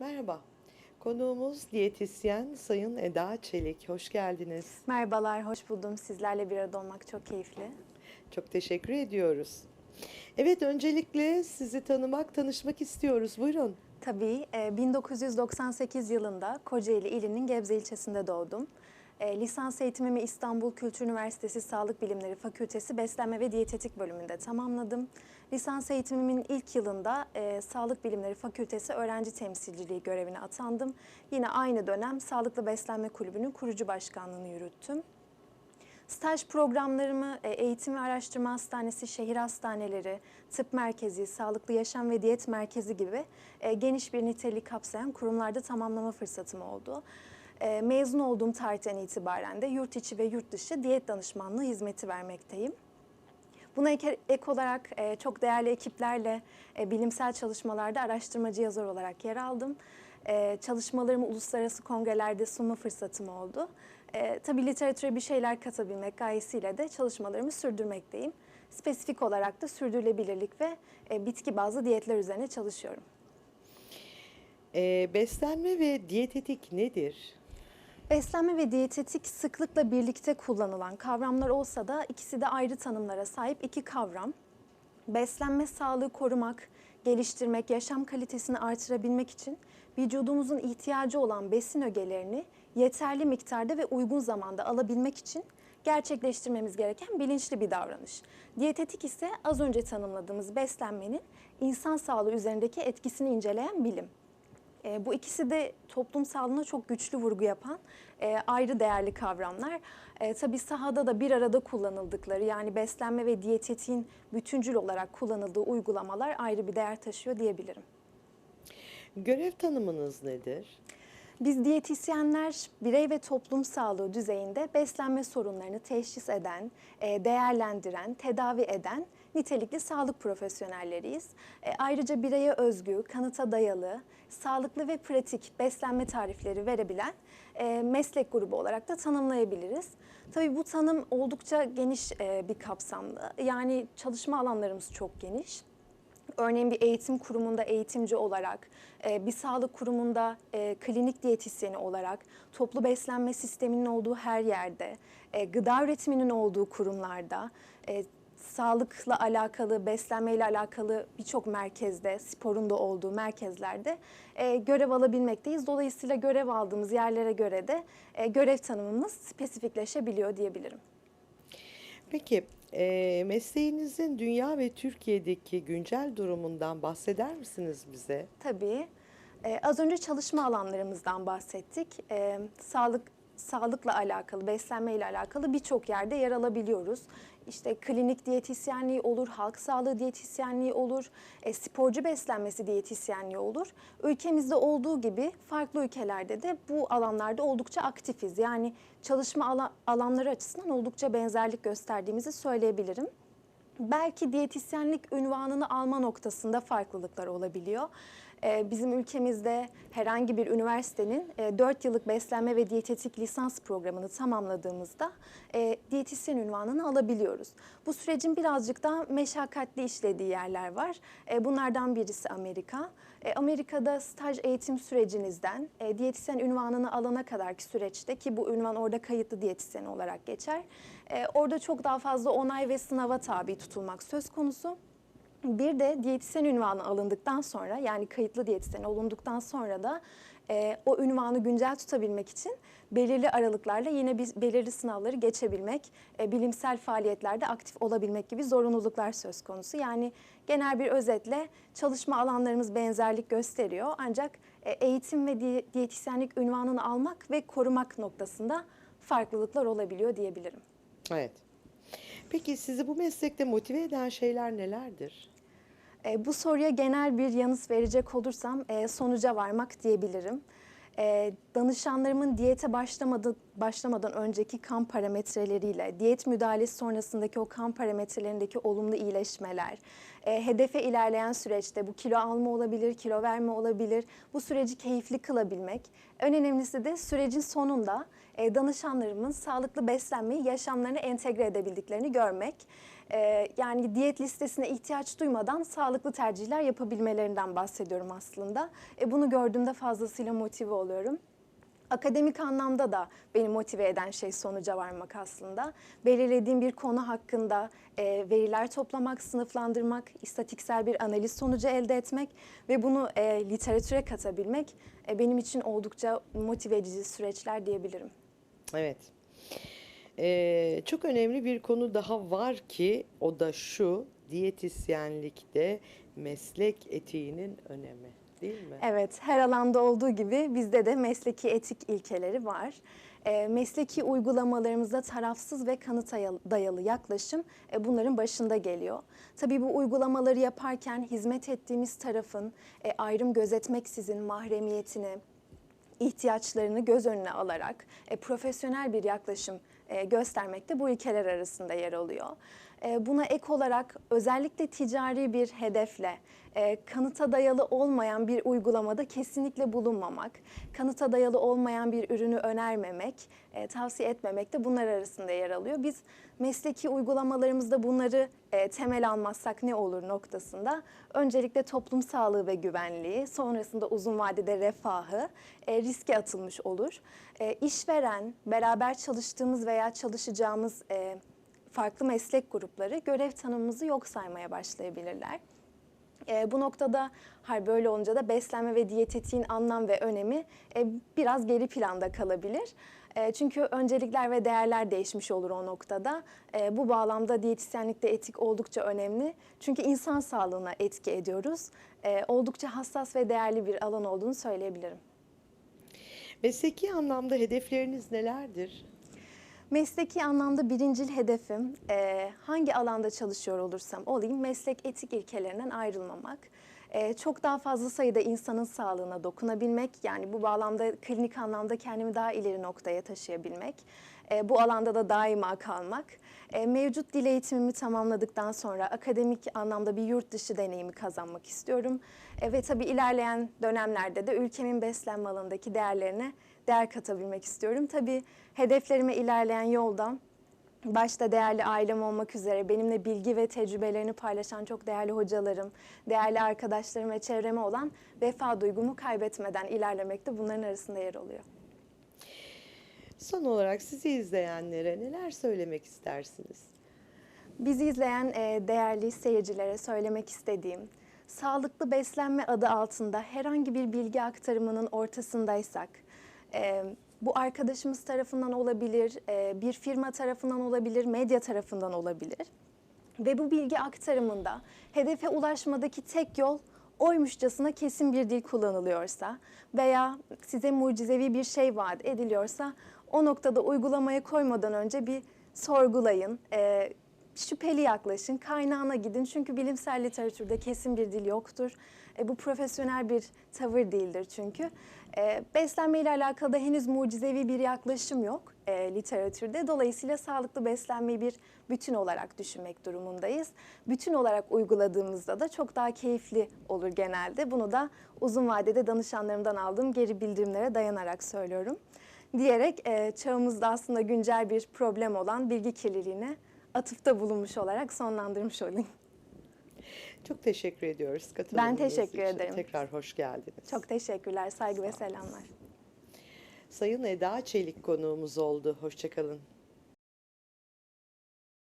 Merhaba. Konuğumuz diyetisyen Sayın Eda Çelik. Hoş geldiniz. Merhabalar, hoş buldum. Sizlerle bir arada olmak çok keyifli. Çok teşekkür ediyoruz. Evet, öncelikle sizi tanımak, tanışmak istiyoruz. Buyurun. Tabii e, 1998 yılında Kocaeli ilinin Gebze ilçesinde doğdum. E, Lisans eğitimimi İstanbul Kültür Üniversitesi Sağlık Bilimleri Fakültesi Beslenme ve Diyetetik bölümünde tamamladım. Lisans eğitimimin ilk yılında e, Sağlık Bilimleri Fakültesi öğrenci temsilciliği görevine atandım. Yine aynı dönem Sağlıklı Beslenme Kulübü'nün kurucu başkanlığını yürüttüm. Staj programlarımı e, Eğitim ve Araştırma Hastanesi, şehir hastaneleri, tıp merkezi, sağlıklı yaşam ve diyet merkezi gibi e, geniş bir niteliği kapsayan kurumlarda tamamlama fırsatım oldu. E, Mezun olduğum tarihten itibaren de yurt içi ve yurt dışı diyet danışmanlığı hizmeti vermekteyim. Buna ek, olarak e, çok değerli ekiplerle e, bilimsel çalışmalarda araştırmacı yazar olarak yer aldım. E, çalışmalarımı uluslararası kongrelerde sunma fırsatım oldu. E, tabii literatüre bir şeyler katabilmek gayesiyle de çalışmalarımı sürdürmekteyim. Spesifik olarak da sürdürülebilirlik ve e, bitki bazlı diyetler üzerine çalışıyorum. Ee, beslenme ve diyetetik nedir? Beslenme ve diyetetik sıklıkla birlikte kullanılan kavramlar olsa da ikisi de ayrı tanımlara sahip iki kavram. Beslenme sağlığı korumak, geliştirmek, yaşam kalitesini artırabilmek için vücudumuzun ihtiyacı olan besin ögelerini yeterli miktarda ve uygun zamanda alabilmek için gerçekleştirmemiz gereken bilinçli bir davranış. Diyetetik ise az önce tanımladığımız beslenmenin insan sağlığı üzerindeki etkisini inceleyen bilim. E, bu ikisi de toplum sağlığına çok güçlü vurgu yapan e, ayrı değerli kavramlar. E, tabii sahada da bir arada kullanıldıkları yani beslenme ve diyetetiğin bütüncül olarak kullanıldığı uygulamalar ayrı bir değer taşıyor diyebilirim. Görev tanımınız nedir? Biz diyetisyenler birey ve toplum sağlığı düzeyinde beslenme sorunlarını teşhis eden, e, değerlendiren, tedavi eden nitelikli sağlık profesyonelleriyiz. E, Ayrıca bireye özgü, kanıta dayalı, sağlıklı ve pratik beslenme tarifleri verebilen e, meslek grubu olarak da tanımlayabiliriz. Tabii bu tanım oldukça geniş e, bir kapsamlı. Yani çalışma alanlarımız çok geniş. Örneğin bir eğitim kurumunda eğitimci olarak, e, bir sağlık kurumunda e, klinik diyetisyeni olarak, toplu beslenme sisteminin olduğu her yerde, e, gıda üretiminin olduğu kurumlarda, sağlıkla alakalı, beslenmeyle alakalı birçok merkezde, sporun da olduğu merkezlerde e, görev alabilmekteyiz. Dolayısıyla görev aldığımız yerlere göre de e, görev tanımımız spesifikleşebiliyor diyebilirim. Peki, e, mesleğinizin dünya ve Türkiye'deki güncel durumundan bahseder misiniz bize? Tabii. Ee, az önce çalışma alanlarımızdan bahsettik. Ee, sağlık sağlıkla alakalı, beslenmeyle alakalı birçok yerde yer alabiliyoruz. İşte klinik diyetisyenliği olur, halk sağlığı diyetisyenliği olur, e, sporcu beslenmesi diyetisyenliği olur. Ülkemizde olduğu gibi farklı ülkelerde de bu alanlarda oldukça aktifiz. Yani çalışma ala- alanları açısından oldukça benzerlik gösterdiğimizi söyleyebilirim. Belki diyetisyenlik ünvanını alma noktasında farklılıklar olabiliyor. Ee, Bizim ülkemizde herhangi bir üniversitenin 4 yıllık beslenme ve diyetetik lisans programını tamamladığımızda e, diyetisyen ünvanını alabiliyoruz. Bu sürecin birazcık daha meşakkatli işlediği yerler var. E, Bunlardan birisi Amerika. E, Amerika'da staj eğitim sürecinizden e, diyetisyen ünvanını alana kadarki süreçte ki bu ünvan orada kayıtlı diyetisyen olarak geçer. E, Orada çok daha fazla onay ve sınava tabi tutulmak söz konusu. Bir de diyetisyen ünvanı alındıktan sonra yani kayıtlı diyetisyen olunduktan sonra da e, o ünvanı güncel tutabilmek için belirli aralıklarla yine bir, belirli sınavları geçebilmek, e, bilimsel faaliyetlerde aktif olabilmek gibi zorunluluklar söz konusu. Yani genel bir özetle çalışma alanlarımız benzerlik gösteriyor ancak e, eğitim ve diye- diyetisyenlik ünvanını almak ve korumak noktasında farklılıklar olabiliyor diyebilirim. Evet. Peki sizi bu meslekte motive eden şeyler nelerdir? E, bu soruya genel bir yanıt verecek olursam e, sonuca varmak diyebilirim. E, danışanlarımın diyete başlamadı, başlamadan önceki kan parametreleriyle, diyet müdahalesi sonrasındaki o kan parametrelerindeki olumlu iyileşmeler, e, hedefe ilerleyen süreçte bu kilo alma olabilir, kilo verme olabilir, bu süreci keyifli kılabilmek. En önemlisi de sürecin sonunda e, danışanlarımın sağlıklı beslenmeyi yaşamlarına entegre edebildiklerini görmek. E, yani diyet listesine ihtiyaç duymadan sağlıklı tercihler yapabilmelerinden bahsediyorum aslında. E, bunu gördüğümde fazlasıyla motive oluyorum. Akademik anlamda da beni motive eden şey sonuca varmak aslında. Belirlediğim bir konu hakkında e, veriler toplamak, sınıflandırmak, istatiksel bir analiz sonucu elde etmek ve bunu e, literatüre katabilmek e, benim için oldukça motive edici süreçler diyebilirim. Evet. Ee, çok önemli bir konu daha var ki o da şu diyetisyenlikte meslek etiğinin önemi değil mi? Evet, her alanda olduğu gibi bizde de mesleki etik ilkeleri var. E, mesleki uygulamalarımızda tarafsız ve kanıta dayalı yaklaşım e, bunların başında geliyor. Tabii bu uygulamaları yaparken hizmet ettiğimiz tarafın e, ayrım gözetmeksizin mahremiyetini, ihtiyaçlarını göz önüne alarak e, profesyonel bir yaklaşım e, göstermek de bu ilkeler arasında yer alıyor. E, buna ek olarak özellikle ticari bir hedefle e, kanıta dayalı olmayan bir uygulamada kesinlikle bulunmamak, kanıta dayalı olmayan bir ürünü önermemek, e, tavsiye etmemek de bunlar arasında yer alıyor. Biz mesleki uygulamalarımızda bunları e, temel almazsak ne olur noktasında öncelikle toplum sağlığı ve güvenliği, sonrasında uzun vadede refahı riske atılmış olur. İşveren, beraber çalıştığımız veya çalışacağımız farklı meslek grupları görev tanımımızı yok saymaya başlayabilirler. E, bu noktada hayır böyle olunca da beslenme ve diyetetiğin anlam ve önemi e, biraz geri planda kalabilir. E, çünkü öncelikler ve değerler değişmiş olur o noktada. E, bu bağlamda diyetisyenlikte etik oldukça önemli. Çünkü insan sağlığına etki ediyoruz. E, oldukça hassas ve değerli bir alan olduğunu söyleyebilirim. Mesleki anlamda hedefleriniz nelerdir? Mesleki anlamda birincil hedefim e, hangi alanda çalışıyor olursam olayım meslek etik ilkelerinden ayrılmamak. E, çok daha fazla sayıda insanın sağlığına dokunabilmek yani bu bağlamda klinik anlamda kendimi daha ileri noktaya taşıyabilmek. E, bu alanda da daima kalmak. E, mevcut dil eğitimimi tamamladıktan sonra akademik anlamda bir yurt dışı deneyimi kazanmak istiyorum. E, ve tabii ilerleyen dönemlerde de ülkemin beslenme alanındaki değerlerine değer katabilmek istiyorum. Tabii hedeflerime ilerleyen yolda başta değerli ailem olmak üzere benimle bilgi ve tecrübelerini paylaşan çok değerli hocalarım, değerli arkadaşlarım ve çevreme olan vefa duygumu kaybetmeden ilerlemek de bunların arasında yer alıyor. Son olarak sizi izleyenlere neler söylemek istersiniz? Bizi izleyen e, değerli seyircilere söylemek istediğim, sağlıklı beslenme adı altında herhangi bir bilgi aktarımının ortasındaysak, e, bu arkadaşımız tarafından olabilir, e, bir firma tarafından olabilir, medya tarafından olabilir. Ve bu bilgi aktarımında hedefe ulaşmadaki tek yol oymuşçasına kesin bir dil kullanılıyorsa veya size mucizevi bir şey vaat ediliyorsa o noktada uygulamaya koymadan önce bir sorgulayın, e, şüpheli yaklaşın, kaynağına gidin. Çünkü bilimsel literatürde kesin bir dil yoktur. E, bu profesyonel bir tavır değildir çünkü. E, beslenme ile alakalı da henüz mucizevi bir yaklaşım yok e, literatürde. Dolayısıyla sağlıklı beslenmeyi bir bütün olarak düşünmek durumundayız. Bütün olarak uyguladığımızda da çok daha keyifli olur genelde. Bunu da uzun vadede danışanlarımdan aldığım geri bildirimlere dayanarak söylüyorum. Diyerek e, çağımızda aslında güncel bir problem olan bilgi kirliliğine atıfta bulunmuş olarak sonlandırmış olayım. Çok teşekkür ediyoruz katılımınız teşekkür için. ederim. Tekrar hoş geldiniz. Çok teşekkürler, saygı ve selamlar. Sayın Eda Çelik konuğumuz oldu. Hoşçakalın.